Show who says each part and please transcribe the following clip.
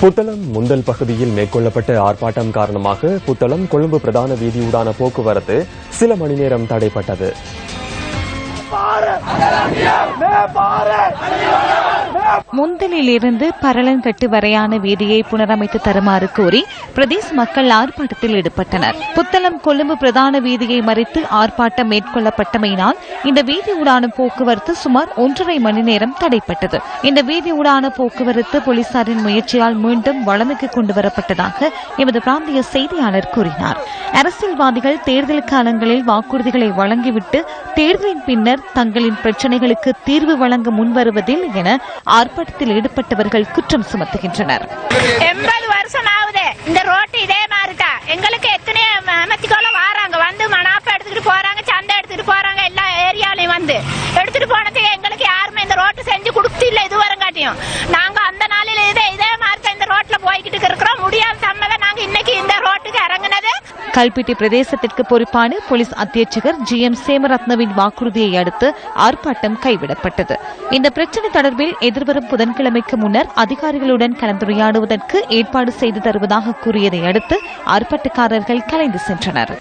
Speaker 1: புத்தளம் முந்தல் பகுதியில் மேற்கொள்ளப்பட்ட ஆர்ப்பாட்டம் காரணமாக புத்தளம் கொழும்பு பிரதான வீதியூடான போக்குவரத்து சில மணி நேரம் தடைப்பட்டது.
Speaker 2: முந்தலிலிருந்து பரளங்கட்டு வரையான வீதியை புனரமைத்து தருமாறு கோரி பிரதேச மக்கள் ஆர்ப்பாட்டத்தில் ஈடுபட்டனர். புத்தளம் கொழும்பு பிரதான வீதியை மறித்து ஆர்ப்பாட்டம் மேற்கொள்ளப்பட்டமையினால் இந்த வீதி ஊடான போக்குவரத்து சுமார் ஒன்றரை மணி நேரம் தடைப்பட்டது. இந்த வீதி ஊடான போக்குவரத்து போலீசாரின் முயற்சியால் மீண்டும் வளமைக்கு கொண்டு வரப்பட்டதாக எமது பிராந்திய செய்தியாளர் கூறினார். அரசியல்வாதிகள் தேர்தல் காலங்களில் வாக்குறுதிகளை வழங்கிவிட்டு தேர்தலின் பின்னர் தங்களின் பிரச்சினைகளுக்கு தீர்வு வழங்க முன்வருவதில் என ஆர்ப்பாட்டத்தில் ஈடுபட்டவர்கள் குற்றம் சுமத்துகின்றனர்.
Speaker 3: எண்பது வருஷம் ஆகுது. இந்த ரோட்டு இதே மாதிரி தான் எங்களுக்கு எத்தனை அமைச்சுக்கோல வாராங்க? வந்து மனாப்பா எடுத்துட்டு போறாங்க சந்தை எடுத்துட்டு போறாங்க எல்லா ஏரியாலையும் வந்து. எடுத்துட்டு போனதுக்கு எங்களுக்கு யாருமே இந்த ரோட்டு செஞ்சு கொடுத்து இல்ல இது வரங்காட்டியும். நாங்க அந்த நாளில இதே இதே மாதிரி தான் இந்த ரோட்ல போய்கிட்டு இருக்கிறோம்.
Speaker 2: கல்பிட்டி பிரதேசத்திற்கு பொறுப்பான போலீஸ் அத்தியட்சகர் ஜி எம் சேமரத்னவின் வாக்குறுதியை அடுத்து ஆர்ப்பாட்டம் கைவிடப்பட்டது. இந்த பிரச்சினை தொடர்பில் எதிர்வரும் புதன்கிழமைக்கு முன்னர் அதிகாரிகளுடன் கலந்துரையாடுவதற்கு ஏற்பாடு செய்து தருவதாக கூறியதை அடுத்து ஆர்ப்பாட்டக்காரர்கள் கலைந்து சென்றனர்.